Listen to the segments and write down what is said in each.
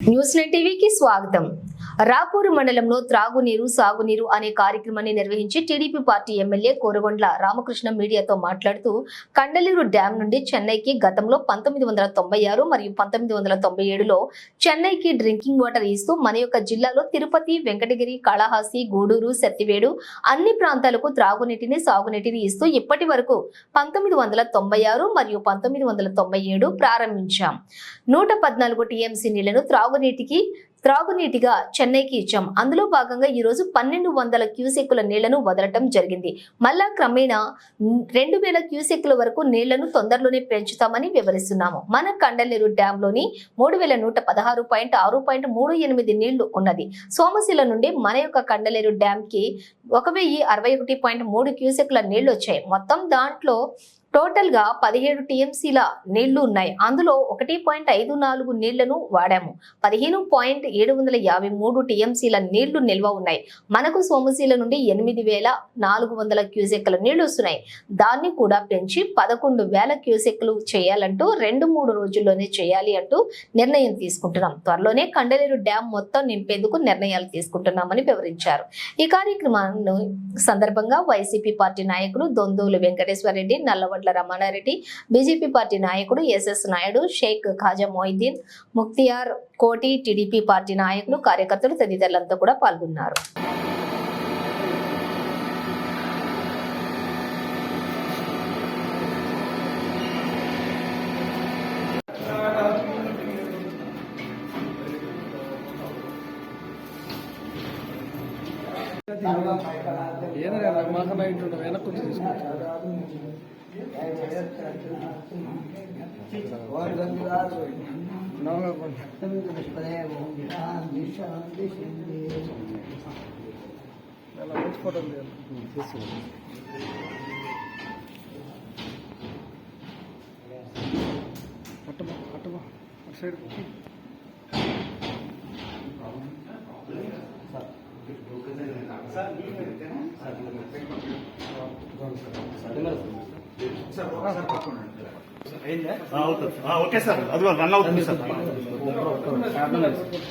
News nine టీవీకి స్వాగతం. రాపూరు మండలంలో త్రాగునీరు సాగునీరు అనే కార్యక్రమాన్ని నిర్వహించి TDP party MLA Koragondla Ramakrishna మీడియాతో మాట్లాడుతూ కండలూరు డ్యాం నుండి చెన్నైకి గతంలో పంతొమ్మిది వందల తొంభై ఆరు మరియు పంతొమ్మిది వందల తొంభై ఏడులో చెన్నైకి డ్రింకింగ్ వాటర్ ఇస్తూ మన యొక్క జిల్లాలో తిరుపతి వెంకటగిరి కాళహాసి గూడూరు సత్తివేడు అన్ని ప్రాంతాలకు త్రాగునీటిని సాగునీటిని ఇస్తూ ఇప్పటి వరకు పంతొమ్మిది వందల తొంభై ఆరు మరియు పంతొమ్మిది వందల తొంభై ఏడు ప్రారంభించాం. నూట పద్నాలుగు టీఎంసీ నీళ్ళను త్రాగునీటికి త్రాగునీటిగా చెన్నైకి ఇచ్చాం. అందులో భాగంగా ఈ రోజు పన్నెండు వందల క్యూసెక్కుల నీళ్ళను వదలటం జరిగింది. మళ్ళా క్రమేణా రెండు వేల క్యూసెక్కుల వరకు నీళ్ళను తొందరలోనే పెంచుతామని వివరిస్తున్నాము. మన కండలేరు డ్యామ్లోని మూడు వేల నూట పదహారు పాయింట్ ఆరు పాయింట్ మూడు ఎనిమిది నీళ్ళు ఉన్నది. సోమశిల నుండి మన యొక్క కండలేరు డ్యామ్కి ఒక వెయ్యి అరవై ఒకటి పాయింట్ మూడు క్యూసెక్ల నీళ్ళు వచ్చాయి. మొత్తం దాంట్లో టోటల్గా పదిహేడు టీఎంసీల నీళ్ళు ఉన్నాయి. అందులో ఒకటి పాయింట్ ఐదు నాలుగు నీళ్ళను వాడాము. పదిహేను పాయింట్ ఏడు వందల యాభై మూడు టీఎంసీల నీళ్ళు నిల్వ ఉన్నాయి. మనకు సోమశీల నుండి ఎనిమిది వేల నాలుగు వందల క్యూసెక్ల నీళ్ళు వస్తున్నాయి. దాన్ని కూడా పెంచి పదకొండు వేల క్యూసెక్లు చేయాలంటూ రెండు మూడు రోజుల్లోనే చేయాలి అంటూ నిర్ణయం తీసుకుంటున్నాం. త్వరలోనే కండలేరు డ్యామ్ మొత్తం నింపేందుకు నిర్ణయాలు తీసుకుంటున్నామని వివరించారు. ఈ కార్యక్రమాన్ని సందర్భంగా వైసీపీ పార్టీ నాయకులు దొందోలు వెంకటేశ్వర రెడ్డి నల్లవడ్ల రమణారెడ్డి బీజేపీ పార్టీ నాయకుడు SS Naidu Shaik Khaja Moiddin Mukhtiyar Koti TDP party నాయకులు కార్యకర్తలు తదితరులంతా కూడా పాల్గొన్నారు. ఏదైనా మాకన్నా వెనక్కి తీసుకుంటారు తీసుకుంటా నవంగా అలా మంచి ఫోటో అట్టమా అట్టమా అటు సైడ్ ఆ, సార్ సార్ ఓకే. సార్. అది రన్ అవుతుంది సార్.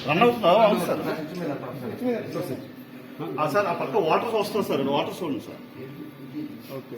రన్ అవుతుంది? అవును సార్. ఆ, సార్ ఆ పక్క వాటర్ వస్తుంది సార్ వాటర్ చూడండి సార్. ఓకే.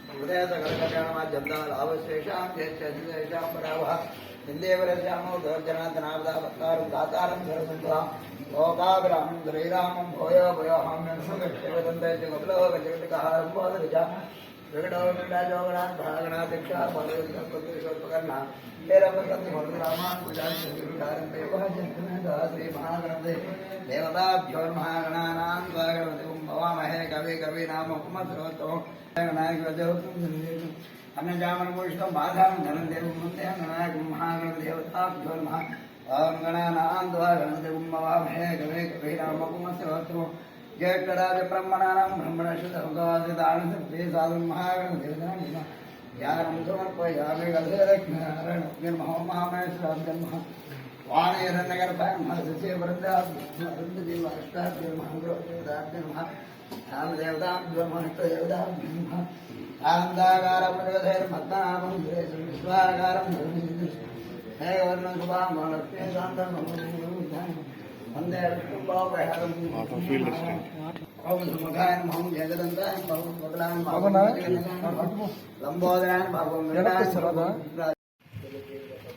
హృదయసకలకళ్యాణమాద్యంతాలాభశేషాం చేషేషాం పరావహ నిందేవరశ్యామో దోర్జనాథనావతారం దాతారం సరసంతాం లోకాభిరామం శ్రీరామం భోయో భయోహామ్యం సుగక్షేవదంతే జగపలో జగతికహారం బోధరిచ जगड़ा बिगड़ा जोगड़ा भागना दीक्षा बलवत्कर्णा हे रमकंद भगरामान पूजान भवामहे कवे कवे नाम उपमसर्वतो बाधां धनं देवं वंदे गणायकं महागणदेवताभ्यो नमः ॐ भवामहे कवे कवे नाम జ్యేష్ఠరాజ బ్రహ్మణానం బ్రహ్మణశు సర్వదాసిదానసే సాధు మహాగణదేవన జ్ఞానం సమర్పయామి గదేరజ్ఞానారాయణ జన్మ వాణీరణగర్భాయ విశ్వాకారం హే వర్ణ శుభాం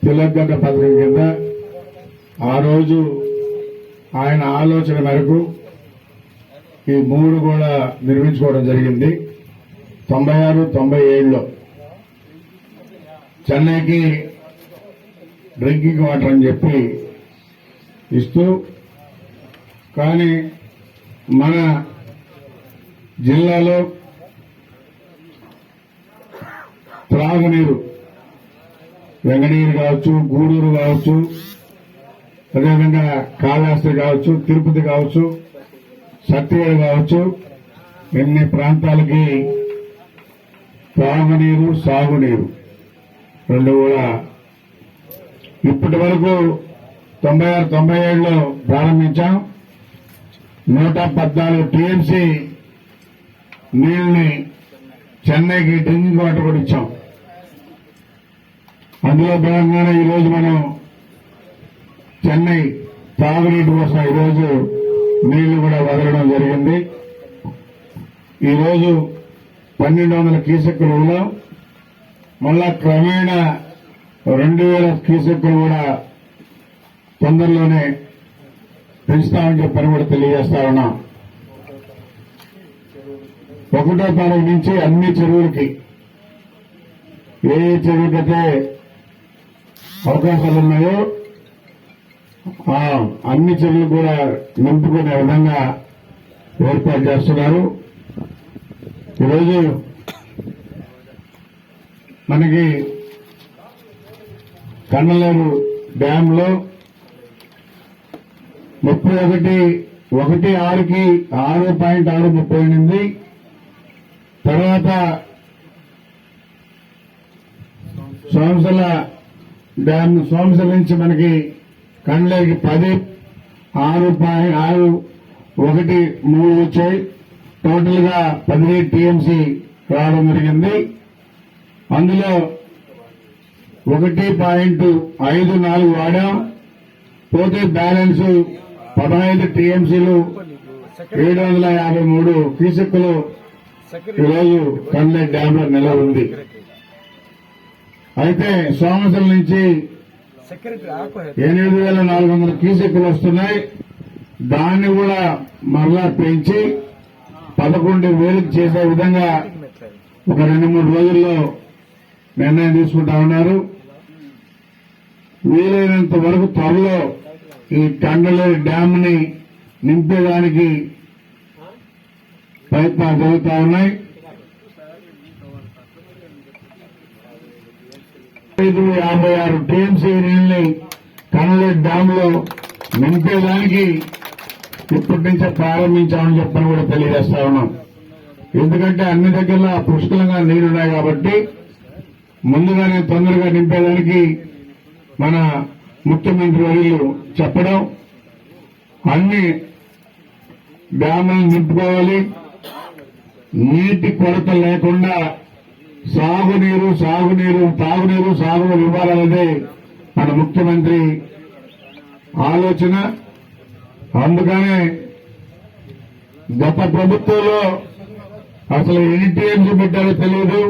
తెలంగాణ పథకం కింద ఆ రోజు ఆయన ఆలోచన మేరకు ఈ మూడు కూడా నిర్మించుకోవడం జరిగింది. తొంభై ఆరు తొంభై ఏడులో చెన్నైకి డ్రింకింగ్ వాటర్ అని చెప్పి ఇస్తూ కానీ మన జిల్లాలో త్రాగునీరు వెంగనీరు కావచ్చు గూడూరు కావచ్చు అదేవిధంగా కాళహస్తి కావచ్చు తిరుపతి కావచ్చు సత్యవేడ కావచ్చు ఎన్ని ప్రాంతాలకి త్రాగునీరు సాగునీరు రెండు కూడా ఇప్పటి వరకు తొంభై ఆరు తొంభై ఏడులో ప్రారంభించాం. నూట పద్నాలుగు టీఎంసీ నీళ్ళని చెన్నైకి డ్రింకింగ్ వాటర్ కూడా ఇచ్చాం. అందులో భాగంగానే ఈరోజు మనం చెన్నై తాగునీటి కోసం ఈరోజు నీళ్ళు కూడా వదలడం జరిగింది. ఈరోజు పన్నెండు వందల కీసెక్కులు ఉన్నాం. మళ్ళా క్రమేణా రెండు వేల కీసెక్కులు కూడా తొందరలోనే పెంచుతామని చెప్పని కూడా తెలియజేస్తా ఉన్నాం. ఒకటో తారీఖు నుంచి అన్ని చెరువులకి ఏ ఏ చెరువుకైతే అవకాశాలు ఉన్నాయో అన్ని చెరువులు కూడా నింపుకునే విధంగా ఏర్పాటు చేస్తున్నారు. ఈరోజు మనకి కన్నలేరు డ్యాంలో ముప్పై ఒకటి ఒకటి ఆరుకి ఆరు పాయింట్ ఆరు ముప్పై ఎనిమిది. తర్వాత సోమసల డ్యామ్ సోమసల నుంచి మనకి కండ్లేకి పది ఆరు పాయింట్ ఆరు ఒకటి మూడు వచ్చాయి. టోటల్గా పదిహేడు టీఎంసీ రావడం జరిగింది. అందులో ఒకటి పాయింట్ ఐదు నాలుగు వాడాం. పోతే బ్యాలెన్స్ పదహైదు టీఎంసీలు ఏడు వందల యాభై మూడు క్యూసెక్కులు ఈరోజు కండ్లే డ్యామ్లో నిలవ ఉంది అయితే సోమసల నుంచి ఎనిమిది వేల నాలుగు వందల క్యూసెక్కులు వస్తున్నాయి. దాన్ని కూడా మరలా పెంచి పదకొండు వేలకు చేసే విధంగా ఒక రెండు మూడు రోజుల్లో నిర్ణయం తీసుకుంటా ఉన్నారు. వీలైనంత వరకు త్వరలో ఈ కండలేరు డ్యామ్ని నింపేదానికి ప్రయత్నాలు జరుగుతా ఉన్నాయి. ఐదు యాభై ఆరు టీఎంసీ నీళ్ళని కనలేరు డ్యామ్లో నింపేదానికి ఇప్పటి నుంచే ప్రారంభించామని చెప్పని కూడా తెలియజేస్తా ఉన్నాం. ఎందుకంటే అన్ని దగ్గర పుష్కలంగా నీరున్నాయి కాబట్టి ముందుగానే తొందరగా నింపేదానికి మన ముఖ్యమంత్రి వర్యులు చెప్పడం అన్ని డ్యాములను నింపుకోవాలి. నీటి కొరత లేకుండా సాగునీరు సాగునీరు తాగునీరు సాగునీరు ఇవ్వాలన్నదే మన ముఖ్యమంత్రి ఆలోచన. అందుకనే గత ప్రభుత్వంలో అసలు ఎన్ని టీఎంసీ పెట్టారో తెలియదు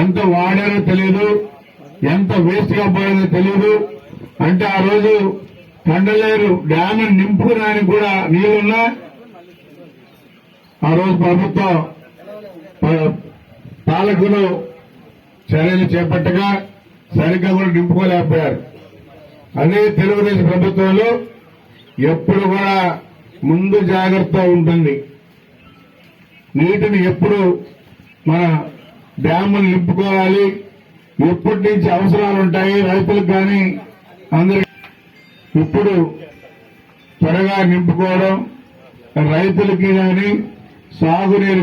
ఎంత వాడారో తెలియదు ఎంత వేస్ట్గా తెలియదు అంటే ఆ రోజు కండలేరు డ్యామ్ నింపుకోవడానికి కూడా నీళ్ళున్నా. ఆ రోజు ప్రభుత్వం పాలకులు చర్యలు చేపట్టగా సరిగ్గా కూడా నింపుకోలేకపోయారు. అదే తెలుగుదేశం ప్రభుత్వంలో ఎప్పుడు కూడా ముందు జాగ్రత్త ఉంటుంది. నీటిని ఎప్పుడు మన డ్యాములు నింపుకోవాలి. ఎప్పటి నుంచి అవసరాలు ఉంటాయి? రైతులకు కానీ అందరికి ఇప్పుడు త్వరగా నింపుకోవడం రైతులకి కానీ సాగునీరు